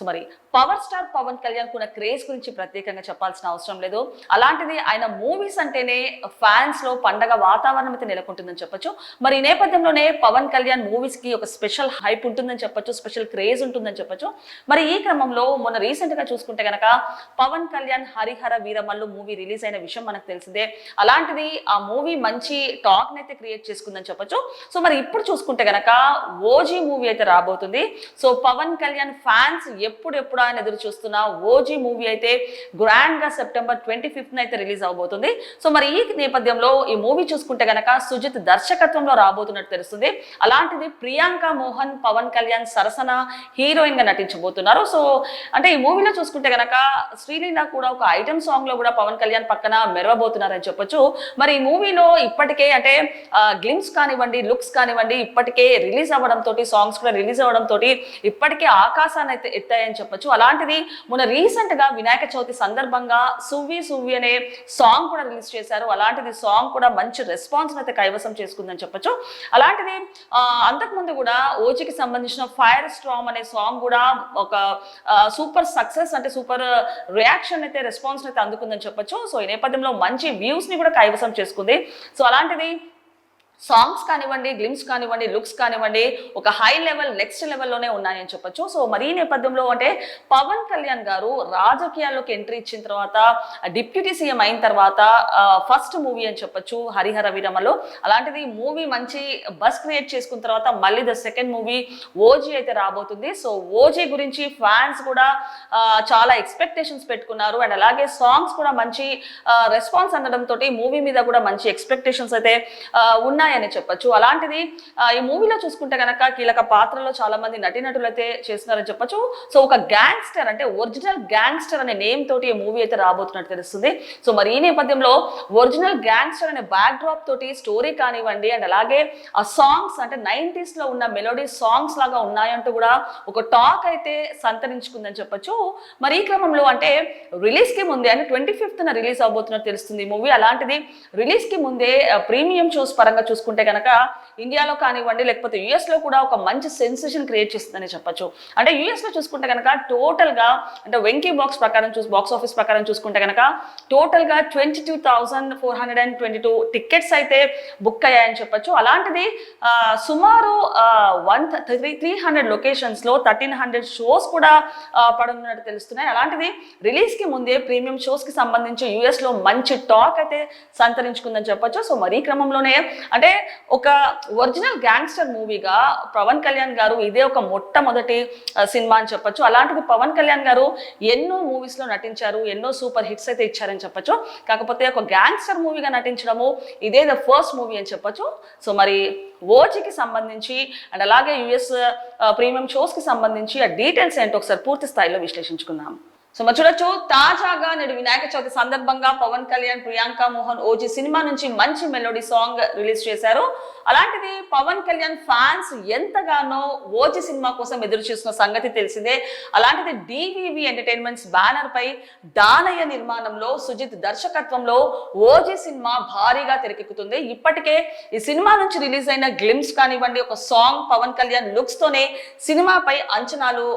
So మరి power star Pawan Kalyan కూడా craze గురించి ప్రత్యేకంగా చెప్పాల్సిన అవసరం లేదు. అలాంటిది ఆయన మూవీస్ అంటేనే ఫ్యాన్స్లో పండగ వాతావరణం అయితే నెలకొంటుందని చెప్పొచ్చు. మరి ఈ నేపథ్యంలోనే పవన్ కళ్యాణ్ మూవీస్కి ఒక స్పెషల్ హైప్ ఉంటుందని చెప్పొచ్చు స్పెషల్ క్రేజ్ ఉంటుందని చెప్పొచ్చు. మరి ఈ క్రమంలో మొన్న రీసెంట్గా చూసుకుంటే గనక పవన్ కళ్యాణ్ హరిహర వీరమల్లు మూవీ రిలీజ్ అయిన విషయం మనకు తెలిసిందే. అలాంటిది ఆ మూవీ మంచి టాక్ అయితే క్రియేట్ చేసుకుందని చెప్పొచ్చు. సో మరి ఇప్పుడు చూసుకుంటే గనక ఓజీ మూవీ అయితే రాబోతుంది. సో పవన్ కళ్యాణ్ ఫ్యాన్స్ ఎప్పుడెప్పుడు ఆయన ఎదురు చూస్తున్న ఓజీ మూవీ అయితే గ్రాండ్గా సెప్టెంబర్ ట్వంటీ ఫిఫ్త్ అయితే రిలీజ్ అవబోతుంది. సో మరి ఈ నేపథ్యంలో ఈ మూవీ చూసుకుంటే గనక సుజిత్ దర్శకత్వంలో రాబోతున్నట్టు తెలుస్తుంది. అలాంటిది ప్రియాంక మోహన్ పవన్ కళ్యాణ్ సరసన హీరోయిన్గా నటించబోతున్నారు. సో అంటే ఈ మూవీలో చూసుకుంటే గనక శ్రీలీల కూడా ఒక ఐటమ్ సాంగ్లో కూడా పవన్ కళ్యాణ్ పక్కన మెరవబోతున్నారని చెప్పొచ్చు. మరి ఈ మూవీలో ఇప్పటికే అంటే గ్లిమ్స్ కానివ్వండి లుక్స్ కానివ్వండి ఇప్పటికే రిలీజ్ అవ్వడం తోటి సాంగ్స్ కూడా రిలీజ్ అవ్వడం తోటి ఇప్పటికే ఆకాశాన్ని అయితే అని చెప్పొచ్చు. అలాంటిది మొన్న రీసెంట్గా వినాయక చవితి సందర్భంగా సువ్వి సువ్వి అనే సాంగ్ కూడా రిలీజ్ చేశారు. అలాంటిది సాంగ్ కూడా మంచి రెస్పాన్స్ అయితే కైవసం చేసుకుందని చెప్పొచ్చు. అలాంటిది అంతకుముందు కూడా ఓజీకి సంబంధించిన ఫైర్ స్ట్రామ్ అనే సాంగ్ కూడా ఒక సూపర్ సక్సెస్ అంటే సూపర్ రియాక్షన్ అయితే రెస్పాన్స్ అయితే అందుకుందని చెప్పొచ్చు. సో ఈ నేపథ్యంలో మంచి వ్యూస్ని కూడా కైవసం చేసుకుంది. సో అలాంటిది సాంగ్స్ కానివ్వండి గ్లిమ్స్ కానివ్వండి లుక్స్ కానివ్వండి ఒక హై లెవెల్ నెక్స్ట్ లెవెల్లోనే ఉన్నాయని చెప్పొచ్చు. సో మరి ఈ నేపథ్యంలో అంటే పవన్ కళ్యాణ్ గారు రాజకీయాల్లోకి ఎంట్రీ ఇచ్చిన తర్వాత డిప్యూటీ సీఎం అయిన తర్వాత ఫస్ట్ మూవీ అని చెప్పొచ్చు హరిహర వీరమలో అలాంటిది మూవీ మంచి బస్ క్రియేట్ చేసుకున్న తర్వాత మళ్ళీ ద సెకండ్ మూవీ ఓజీ అయితే రాబోతుంది. సో ఓజీ గురించి ఫ్యాన్స్ కూడా చాలా ఎక్స్పెక్టేషన్స్ పెట్టుకున్నారు. అండ్ అలాగే సాంగ్స్ కూడా మంచి రెస్పాన్స్ అందడంతో మూవీ మీద కూడా మంచి ఎక్స్పెక్టేషన్స్ అయితే ఉన్నాయి. ఉన్నాయని చెప్పొచ్చు. అలాంటిది ఈ మూవీలో చూసుకుంటే కనుక కీలక పాత్రలో చాలా మంది నటీనటులైతే అయితే చేస్తున్నారని చెప్పొచ్చు. సో ఒక గ్యాంగ్స్టర్ అంటే ఒరిజినల్ గ్యాంగ్స్టర్ అనే నేమ్ తోటి ఈ మూవీ అయితే రాబోతున్నట్టు తెలుస్తుంది. సో మరి ఈ నేపథ్యంలో ఒరిజినల్ గ్యాంగ్స్టర్ అనే బ్యాక్ డ్రాప్ తోటి స్టోరీ కానివ్వండి అండ్ అలాగే ఆ సాంగ్స్ అంటే 90s లో ఉన్న మెలోడీ సాంగ్స్ లాగా ఉన్నాయంటూ కూడా ఒక టాక్ అయితే సంతరించుకుందని చెప్పొచ్చు. మరి ఈ క్రమంలో అంటే రిలీజ్కి ముందే అంటే ట్వంటీ ఫిఫ్త్ రిలీజ్ అవబోతున్నట్టు తెలుస్తుంది మూవీ. అలాంటిది రిలీజ్కి ముందే ప్రీమియం షోస్ పరంగా చూసుకుంటే కనుక ఇండియాలో కానివ్వండి లేకపోతే యుఎస్లో కూడా ఒక మంచి సెన్సేషన్ క్రియేట్ చేస్తుందని చెప్పొచ్చు. అంటే యుఎస్లో చూసుకుంటే కనుక టోటల్గా అంటే వెంకీ బాక్స్ ప్రకారం చూసి బాక్స్ ఆఫీస్ ప్రకారం చూసుకుంటే కనుక టోటల్గా twenty two thousand four hundred and twenty two tickets అయితే బుక్ అయ్యాయని చెప్పొచ్చు. అలాంటిది సుమారు వన్ త్రీ త్రీ హండ్రెడ్ లొకేషన్స్లో థర్టీన్ హండ్రెడ్ షోస్ కూడా పడుతున్నట్టు తెలుస్తున్నాయి. అలాంటిది రిలీజ్కి ముందే ప్రీమియం షోస్కి సంబంధించి యుఎస్లో మంచి టాక్ అయితే సంతరించుకుందని చెప్పొచ్చు. సో మరీ క్రమంలోనే అంటే ఒక ఒరిజినల్ గ్యాంగ్స్టర్ మూవీగా పవన్ కళ్యాణ్ గారు ఇదే ఒక మొట్టమొదటి సినిమా అని చెప్పొచ్చు. అలాంటిది పవన్ కళ్యాణ్ గారు ఎన్నో మూవీస్లో నటించారు ఎన్నో సూపర్ హిట్స్ అయితే ఇచ్చారని చెప్పొచ్చు. కాకపోతే ఒక గ్యాంగ్స్టర్ మూవీగా నటించడము ఇదే ద ఫస్ట్ మూవీ అని చెప్పొచ్చు. సో మరి ఓజీకి సంబంధించి అండ్ అలాగే యుఎస్ ప్రీమియం షోస్కి సంబంధించి ఆ డీటెయిల్స్ ఏంటో ఒకసారి పూర్తి స్థాయిలో విశ్లేషించుకుందాం. సో మరి చూడొచ్చు తాజాగా నేడు వినాయక చవితి సందర్భంగా పవన్ కళ్యాణ్ ప్రియాంక మోహన్ ఓజీ సినిమా నుంచి మంచి మెలోడీ సాంగ్ రిలీజ్ చేశారు. అలాంటిది పవన్ కళ్యాణ్ ఫ్యాన్స్ ఎంతగానో ఓజీ సినిమా కోసం ఎదురు చూస్తున్న సంగతి తెలిసిందే. అలాంటిది డివివి ఎంటర్టైన్మెంట్స్ బ్యానర్ పై దానయ్య నిర్మాణంలో సుజిత్ దర్శకత్వంలో ఓజీ సినిమా భారీగా తెరకెక్కుతుంది. ఇప్పటికే ఈ సినిమా నుంచి రిలీజ్ అయిన గ్లిమ్స్ కానివ్వండి ఒక సాంగ్ పవన్ కళ్యాణ్ లుక్స్ తోనే సినిమాపై అంచనాలు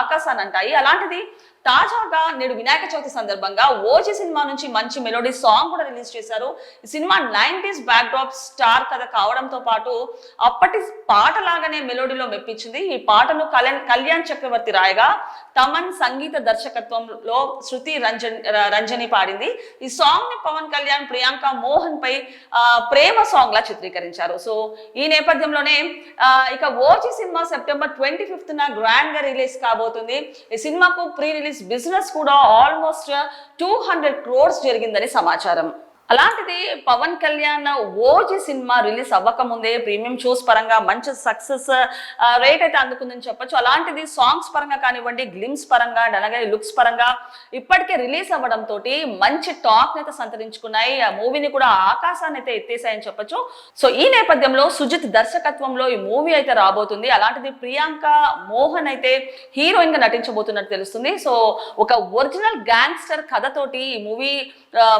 ఆకాశాన్ని అంటాయి అలాంటిది తాజాగా నేడు వినాయక చవితి సందర్భంగా ఓజీ సినిమా నుంచి మంచి మెలోడీ సాంగ్ కూడా రిలీజ్ చేశారు. ఈ cinema nineties backdrop star కథ కావడంతో పాటు అప్పటి పాట లాగానే మెలోడీలో మెప్పించింది. ఈ పాటను కళ్యాణ్ కళ్యాణ్ చక్రవర్తి రాయగా తమన్ సంగీత దర్శకత్వంలో శృతి రంజన్ రంజని పాడింది. ఈ సాంగ్ని పవన్ కళ్యాణ్ ప్రియాంక మోహన్ పై ప్రేమ సాంగ్ లా చిత్రీకరించారు. సో ఈ నేపథ్యంలోనే ఇక OG cinema September twenty fifth గ్రాండ్గా రిలీజ్ కాబోతుంది. ఈ సినిమాకు ప్రీ రిలీజ్ బిజినెస్ కూడా ఆల్మోస్ట్ టూ హండ్రెడ్ క్రోర్స్ జరిగిందని సమాచారం. అలాంటిది Pawan Kalyan OG cinema release అవ్వకముందే ప్రీమియం షోస్ పరంగా మంచి సక్సెస్ రేట్ అయితే అందుకుందని చెప్పొచ్చు. అలాంటిది సాంగ్స్ పరంగా కానివ్వండి గ్లిమ్స్ పరంగా and అలాగే లుక్స్ పరంగా ఇప్పటికే రిలీజ్ అవ్వడంతో మంచి టాక్ అయితే సంతరించుకున్నాయి. ఆ మూవీని కూడా ఆకాశాన్ని అయితే ఎత్తేసాయని చెప్పొచ్చు. సో ఈ నేపథ్యంలో సుజిత్ దర్శకత్వంలో ఈ మూవీ అయితే రాబోతుంది. అలాంటిది ప్రియాంక మోహన్ అయితే హీరోయిన్గా నటించబోతున్నట్టు తెలుస్తుంది. సో ఒక ఒరిజినల్ గ్యాంగ్స్టర్ కథతోటి ఈ మూవీ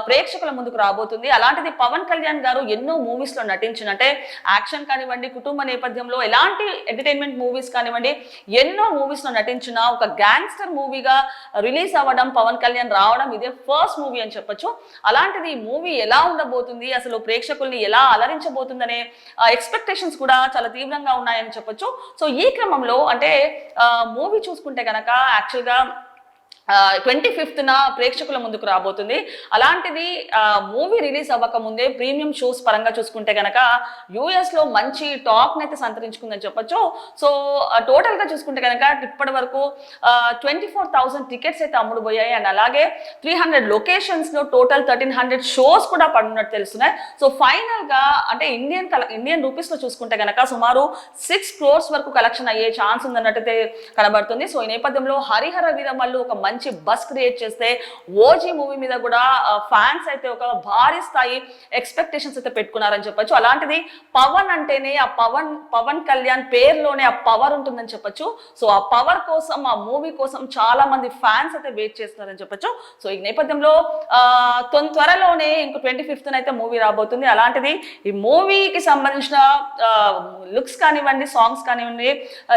ప్రేక్షకుల ముందుకు రాబోతుంది. రాబోతుంది. అలాంటిది పవన్ కళ్యాణ్ గారు ఎన్నో మూవీస్లో నటించిన అంటే యాక్షన్ కానివ్వండి కుటుంబ నేపథ్యంలో ఎలాంటి ఎంటర్టైన్మెంట్ మూవీస్ కానివ్వండి ఎన్నో మూవీస్లో నటించిన ఒక గ్యాంగ్స్టర్ మూవీగా రిలీజ్ అవ్వడం పవన్ కళ్యాణ్ రావడం ఇదే ఫస్ట్ మూవీ అని చెప్పొచ్చు. అలాంటిది ఈ మూవీ ఎలా ఉండబోతుంది అసలు ప్రేక్షకుల్ని ఎలా అలరించబోతుందనే ఎక్స్పెక్టేషన్స్ కూడా చాలా తీవ్రంగా ఉన్నాయని చెప్పొచ్చు. సో ఈ క్రమంలో అంటే మూవీ చూసుకుంటే కనుక యాక్చువల్గా ట్వంటీ ఫిఫ్త్న ప్రేక్షకుల ముందుకు రాబోతుంది. అలాంటిది మూవీ రిలీజ్ అవ్వక ముందే ప్రీమియం షోస్ పరంగా చూసుకుంటే కనుక యూఎస్లో మంచి టాక్ని అయితే సంతరించుకుందని చెప్పొచ్చు. సో టోటల్గా చూసుకుంటే కనుక ఇప్పటి వరకు ట్వంటీ ఫోర్ థౌసండ్ టికెట్స్ అయితే అమ్ముడుపోయాయి. అండ్ అలాగే త్రీ హండ్రెడ్ లొకేషన్స్లో టోటల్ థర్టీన్ హండ్రెడ్ షోస్ కూడా పడినట్టు తెలుస్తున్నాయి. సో ఫైనల్గా అంటే ఇండియన్ కల ఇండియన్ రూపీస్లో చూసుకుంటే కనుక సుమారు సిక్స్ క్రోర్స్ వరకు కలెక్షన్ అయ్యే ఛాన్స్ ఉందన్నట్టయితే కనబడుతుంది. సో ఈ నేపథ్యంలో హరిహర వీరమల్లు ఒక మంచి బస్ క్రియేట్ చేస్తే ఓజీ మూవీ మీద కూడా ఫ్యాన్స్ అయితే ఒక భారీ స్థాయి ఎక్స్పెక్టేషన్స్ అయితే పెట్టుకున్నారని చెప్పొచ్చు. అలాంటిది పవన్ అంటేనే ఆ పవన్ పవన్ కళ్యాణ్ పేరులోనే ఆ పవర్ ఉంటుందని చెప్పొచ్చు. సో ఆ పవర్ కోసం ఆ మూవీ కోసం చాలా మంది ఫ్యాన్స్ అయితే వెయిట్ చేస్తున్నారని చెప్పొచ్చు. సో ఈ నేపథ్యంలో త్వరలోనే ఇంకో ట్వంటీ ఫిఫ్త్ అయితే మూవీ రాబోతుంది. అలాంటిది ఈ మూవీకి సంబంధించిన లుక్స్ కానివ్వండి సాంగ్స్ కానివ్వండి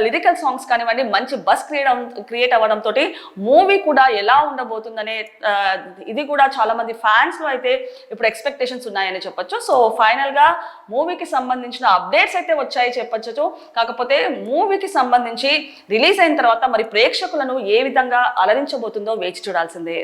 లిరికల్ సాంగ్స్ కానివ్వండి మంచి బస్ క్రియేట్ క్రియేట్ అవ్వడంతో మూవీ కూడా ఎలా ఉండబోతుందనే ఇది కూడా చాలా మంది ఫ్యాన్స్లో అయితే ఇప్పుడు ఎక్స్పెక్టేషన్స్ ఉన్నాయని చెప్పొచ్చు. సో ఫైనల్గా మూవీకి సంబంధించిన అప్డేట్స్ అయితే వచ్చాయి చెప్పొచ్చు. కాకపోతే మూవీకి సంబంధించి రిలీజ్ అయిన తర్వాత మరి ప్రేక్షకులను ఏ విధంగా అలరించబోతుందో వేచి చూడాల్సిందే.